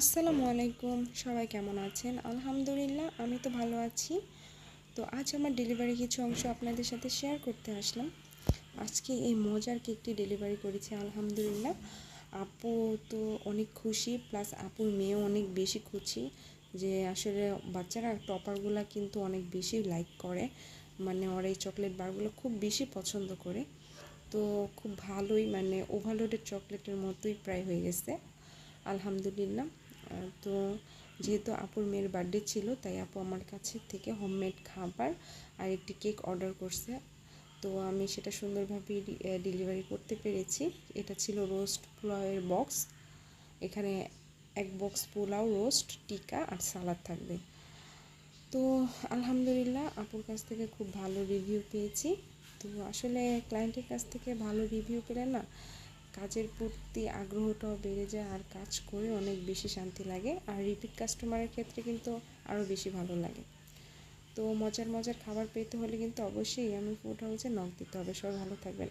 আসসালামু আলাইকুম, সবাই কেমন আছেন? আলহামদুলিল্লাহ, আমি তো ভালো আছি। তো আজ আমার ডেলিভারি কিছু অংশ আপনাদের সাথে শেয়ার করতে আসলাম। আজকে এই মজার কেকটি ডেলিভারি করেছি, আলহামদুলিল্লাহ। আপু তো অনেক খুশি প্লাস আপুর মেয়েও অনেক বেশি খুশি যে আসলে বাচ্চারা টপারগুলো কিন্তু অনেক বেশি লাইক করে। মানে ওরা এই চকলেট বারগুলো খুব বেশি পছন্দ করে। তো খুব ভালোই মানে ওভারলোডেড চকলেটের মতোই প্রায় হয়ে গেছে। আলহামদুলিল্লাহ। তো যেহেতু আপুর মেয়ের বার্থডে ছিল, তাই আপু আমার কাছে থেকে হোমমেড খাবার আর একটি কেক অর্ডার করছে। তো আমি সেটা সুন্দরভাবে ডেলিভারি করতে পেরেছি। এটা ছিল রোস্ট পোলাওয়ের বক্স এখানে এক বক্স পোলাও রোস্ট টিকা আর সালাদ থাকবে। তো আলহামদুলিল্লাহ আপুর কাছ থেকে খুব ভালো রিভিউ পেয়েছি। তো আসলে ক্লায়েন্টের কাছ থেকে ভালো রিভিউ পেলে না কাজের প্রতি আগ্রহটাও বেড়ে যায় আর কাজ করে অনেক বেশি শান্তি লাগে। আর রিপিট কাস্টমারের ক্ষেত্রে কিন্তু আরও বেশি ভালো লাগে। তো মজার মজার খাবার পেতে হলে কিন্তু অবশ্যই আমি ফুড হাউসে নক দিতে হবে। সবাই ভালো থাকবেন।